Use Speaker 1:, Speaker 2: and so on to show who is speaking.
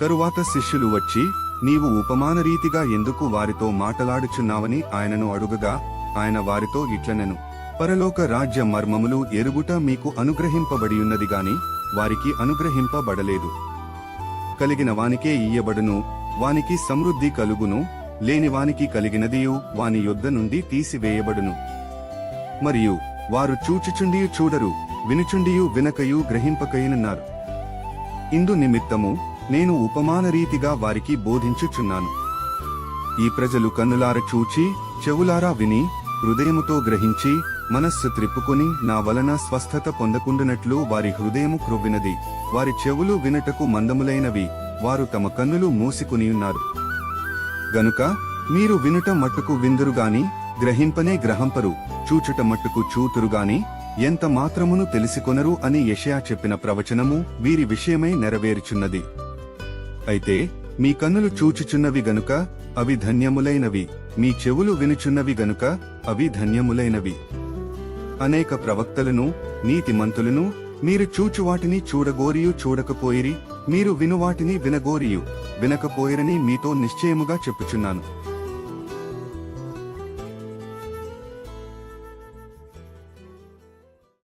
Speaker 1: తరువాత శిష్యులు వచ్చి నీవు ఉపమాన రీతిగా ఎందుకు వారితో మాటలాడుచున్నావని ఆయనను అడుగగా ఆయన వారితో ఇట్లనెను. పరలోక రాజ్య మర్మములు ఎరుగుట మీకు అనుగ్రహింపబడియున్నది గాని వారికి అనుగ్రహింపబడలేదు. కలిగిన వానికే ఇయ్యబడును వానికి సమృద్ధి కలుగును లేని వానికి కలిగినదియు వాని యొద్ద నుండి తీసివేయబడును. మరియు వారు చూచుచుండియు చూడరు వినుచుండియు వినకయు గ్రహింపకయునున్నారు. ఇందు నిమిత్తము నేను ఉపమాన రీతిగా వారికి బోధించుచున్నాను. ఈ ప్రజలు కన్నులార చూచి చెవులారా విని హృదయముతో గ్రహించి మనస్సు త్రిప్పుకొని నా వలన స్వస్థత పొందకుండునట్లు వారి హృదయము క్రొవ్వినది. వారి చెవులు వినటకు మందములైనవి. వారు తమ కన్నులు మూసుకుని ఉన్నారు గనుక మీరు వినుట మట్టుకు విందురుగాని గ్రహింపనే గ్రహంపరు. చూచుట మట్టుకు చూతురుగాని ఎంత మాత్రమును తెలిసికొనరు అని యషయా చెప్పిన ప్రవచనము వీరి విషయమై నెరవేరుచున్నది. అయితే మీ కన్నులు చూచుచున్నవి గనుక అవి ధన్యములైనవి. మీ చెవులు వినుచున్నవి గనుక అవి ధన్యములైనవి. అనేక ప్రవక్తలను నీతిమంతులను మీరు చూచువాటిని చూడగోరియు చూడకపోయిరి. మీరు వినువాటిని వినగోరియు. వినకపోయిరని మీతో నిశ్చయముగా చెప్పుచున్నాను.